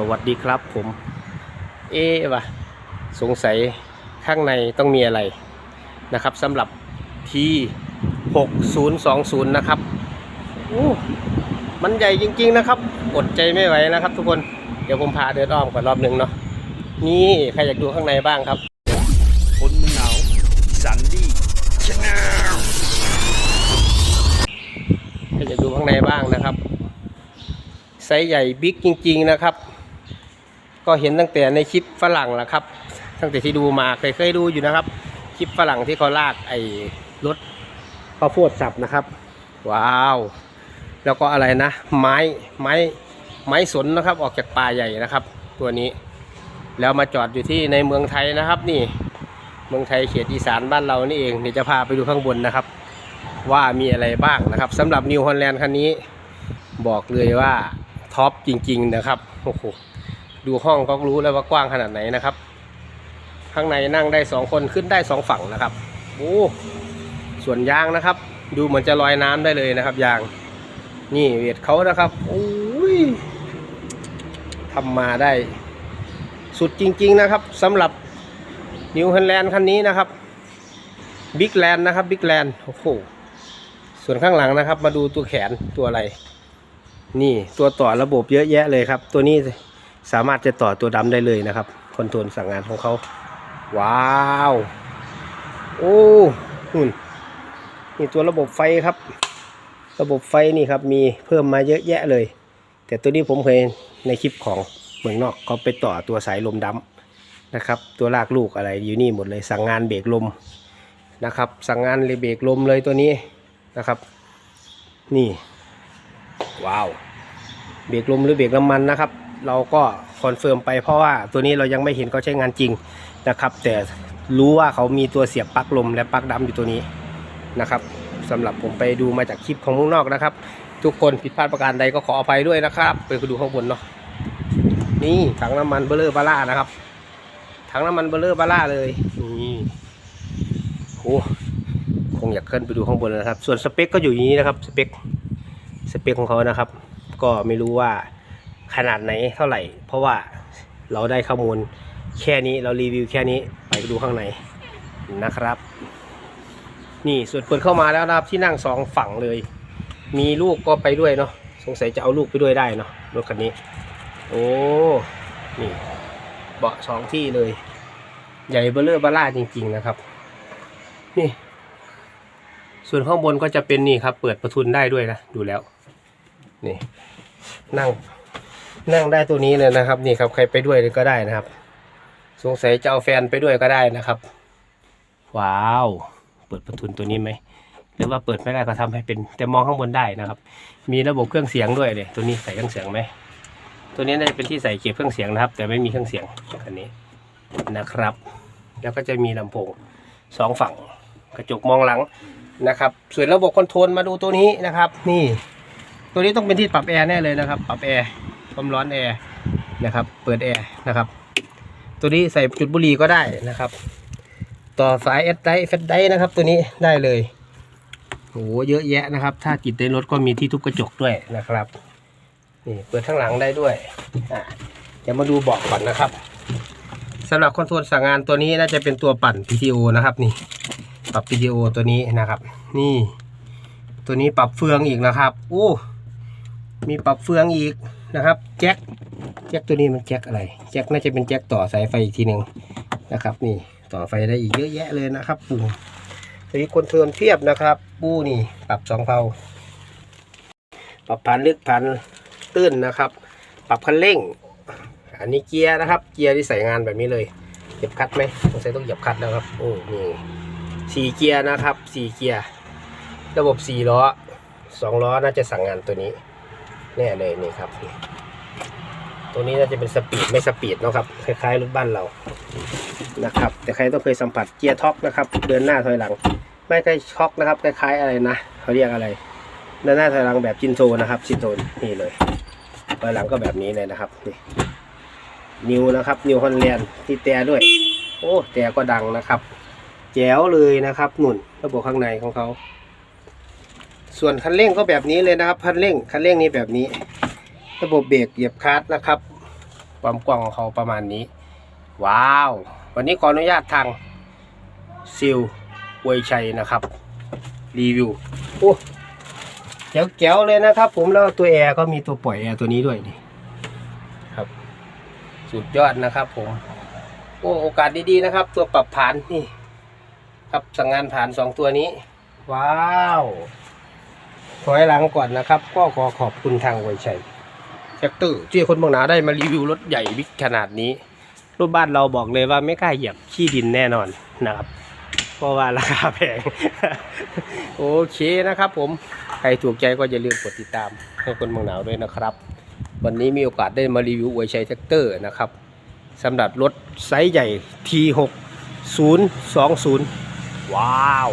สวัสดีครับผม เอ๊ะวะสงสัยข้างในต้องมีอะไรนะครับสำหรับที่6020 นะครับโอ้มันใหญ่จริง ๆ นะครับ อดใจไม่ไหวนะครับ ทุกคนเดี๋ยวผมพาเดินอ้อมก่อนรอบหนึ่งเนาะนี่ใครอยากดูข้างในบ้างครับ คนเมืองหนาวสันดี้ชาแนลใครอยากดูข้างในบ้างนะครับไซส์ใหญ่บิ๊กจริง ๆ นะครับ ก็เห็นตั้งแต่ในคลิปฝรั่งแหละครับ ตั้งแต่ที่ดูมาเคยเคยดูอยู่นะครับ คลิปฝรั่งที่เขาลากไอ้รถข้าวโพดสับนะครับ ว้าว แล้วก็อะไรนะ ไม้ไม้ไม้สนนะครับออกจากป่าใหญ่นะครับ ตัวนี้ แล้วมาจอดอยู่ที่ในเมืองไทยนะครับ นี่เมืองไทยเขตอีสานบ้านเรานี่เองเดี๋ยวจะพาไปดูข้างบนนะครับ ว่ามีอะไรบ้างนะครับสำหรับนิวฮอลแลนด์คันนี้ บอกเลยว่าท็อปจริง ๆ นะครับโอ้โห ดูห้องก็รู้แล้วว่ากว้างขนาดไหนนะครับ ข้างในนั่งได้สองคนขึ้นได้สองฝั่งนะครับโอ้ส่วนยางนะครับ ดูเหมือนจะลอยน้ำได้เลยนะครับยาง นี่เวทเขานะครับโอ้ยทำมาได้ สุดจริง ๆนะครับสำหรับนิวฮอลแลนด์คันนี้นะครับบิ๊กแลนด์นะครับบิ๊กแลนด์โอ้โหส่วนข้างหลังนะครับ มาดูตัวแขนตัวอะไร นี่ตัวต่อระบบเยอะแยะเลยครับ ตัวนี้ สามารถจะต่อตัวดำได้เลยนะครับคอนโทรลสั่งงานของเขา ว้าว โอ้หุ่นนี่ตัวระบบไฟครับ ระบบไฟนี่ครับมีเพิ่มมาเยอะแยะเลย แต่ตัวนี้ผมเคยในคลิปของเมืองนอกเขาไปต่อตัวสายลมดำนะครับ ตัวลากลูกอะไรอยู่นี่หมดเลย สั่งงานเบรกลมนะครับ สั่งงานเลยเบรกลมเลยตัวนี้นะครับ นี่ ว้าว เบรกลมหรือเบรกน้ำมันนะครับ เราก็คอนเฟิร์มไปเพราะว่าตัวนี้เรายังไม่เห็นเขาใช้งานจริงนะครับ แต่รู้ว่าเขามีตัวเสียบปลั๊กลมและปลั๊กดำอยู่ตัวนี้นะครับสำหรับผมไปดูมาจากคลิปของมุ้งนอกนะครับ ทุกคนผิดพลาดประการใดก็ขออภัยด้วยนะครับ ไปดูข้างบนเนาะนี่ถังน้ำมันเบลเลอร์บาร่านะครับถังน้ำมันเบลเลอร์บาร่าเลยนี่โอ้คงอยากขึ้นไปดูข้างบนนะครับ ส่วนสเปคก็อยู่อย่างนี้นะครับสเปคสเปคของเขานะครับ ก็ไม่รู้ว่า ขนาดไหนเท่าไหร่ เพราะว่าเราได้ข้อมูลแค่นี้เรารีวิวแค่นี้ไปดูข้างในนะครับ นี่ส่วนคนเข้ามาแล้วนะครับที่นั่งสองฝั่งเลย มีลูกก็ไปด้วยเนาะสงสัยจะเอาลูกไปด้วยได้เนาะรถคันนี้ โอ้นี่เบาะสองที่เลย ใหญ่เบลเลอร์บาร่าจริง ๆนะครับ นี่ ส่วนข้างบนก็จะเป็นนี่ครับ เปิดประทุนได้ด้วยนะ ดูแล้ว นี่ นั่ง นั่งได้ตัวนี้เลยนะครับ นี่ครับใครไปด้วยก็ได้นะครับ สงสัยจะเอาแฟนไปด้วยก็ได้นะครับ ว้าว เปิดประทุนตัวนี้ไหมหรือว่าเปิดไม่ได้ก็ทำให้เป็นแต่มองข้างบนได้นะครับ มีระบบเครื่องเสียงด้วยเลยตัวนี้ใส่เครื่องเสียงไหมตัวนี้น่าจะเป็นที่ใส่เก็บเครื่องเสียงนะครับ แต่ไม่มีเครื่องเสียงคันนี้นะครับ แล้วก็จะมีลำโพงสองฝั่งกระจกมองหลังนะครับ ส่วนระบบคอนโทรลมาดูตัวนี้นะครับ นี่ ตัวนี้ต้องเป็นที่ปรับแอร์แน่เลยนะครับ ปรับแอร์ ความร้อนแอร์นะครับ เปิดแอร์นะครับ ตัวนี้ใส่จุดบุหรี่ก็ได้นะครับ ต่อสายเอสไดเฟสไดนะครับ ตัวนี้ได้เลยโหเยอะแยะนะครับ ถ้าติดในรถก็มีที่ทุบกระจกด้วยนะครับนี่เปิดข้างหลังได้ด้วยอะเดี๋ยวมาดูเบาะก่อนนะครับสำหรับคอนโทรลสั่งงานตัวนี้น่าจะเป็นตัวปั่น PTO นะครับนี่ปรับ PTO ตัวนี้นะครับ นี่ ตัวนี้ปรับเฟืองอีกนะครับโอ้มีปรับเฟืองอีก นะครับแจ็คแจ็คตัวนี้มันแจ็คอะไร แจ็คน่าจะเป็นแจ็คต่อสายไฟอีกทีหนึ่งนะครับ นี่ต่อไฟได้อีกเยอะแยะเลยนะครับปูตัวนี้คนเทิร์นเทียบนะครับปูนี่ปรับสองเพาปรับพันลึกพันตื้นนะครับ ปรับคันเร่ง อันนี้เกียร์นะครับ เกียร์ที่ใส่งานแบบนี้เลยเหยียบคัดไหมสงสัยต้องเหยียบคัดแล้วครับโอ้นี่สี่เกียร์นะครับสี่เกียร์ระบบสี่ล้อสองล้อน่าจะสั่งงานตัวนี้ แน่เลยนี่ครับ ตัวนี้น่าจะเป็นสปีดไม่สปีดเนาะครับคล้ายๆรถบ้านเรานะครับ แต่ใครต้องเคยสัมผัสเกียร์ท็อกนะครับเดินหน้าถอยหลัง ไม่ใช่ช็อกนะครับคล้ายๆอะไรนะเขาเรียกอะไรเดินหน้าถอยหลังแบบจินโซนะครับจินโซนี่เลยถอยหลังก็แบบนี้เลยนะครับนี่นิวนะครับนิวฮอนแลนด์ที่แต่ด้วย โอ้แต่ก็ดังนะครับ แจ๋วเลยนะครับหนุนระบบข้างในของเขา ส่วนคันเร่งก็แบบนี้เลยนะครับคันเร่งคันเร่งนี้แบบนี้ ระบบเบรกเหยียบคลัตช์นะครับความกว้างของเขาประมาณนี้ ว้าว วันนี้ขออนุญาตทางซิลอวยชัยนะครับ รีวิวโอ้แจ๋วๆเลยนะครับ ผมแล้วตัวแอร์ก็มีตัวปล่อยแอร์ตัวนี้ด้วยนี่ครับ สุดยอดนะครับผมโอ้โอกาสดีๆนะครับ ตัวปรับผ่านนี่ ครับสั่งงานผ่านสองตัวนี้ ว้าว ถอยหลังก่อนนะครับ ก็ขอขอบคุณทางไวชัยแท็กเตอร์ที่คนบางหนาได้มารีวิวรถใหญ่บิ๊กขนาดนี้รถบ้านเราบอกเลยว่าไม่กล้าเหยียบขี้ดินแน่นอนนะครับเพราะว่าราคาแพง โอเคนะครับผม ใครถูกใจก็อย่าลืมกดติดตามให้คนบางหนาวด้วยนะครับ วันนี้มีโอกาสได้มารีวิวไวชัยแท็กเตอร์นะครับสำหรับรถไซส์ใหญ่ T6 020 ว้าว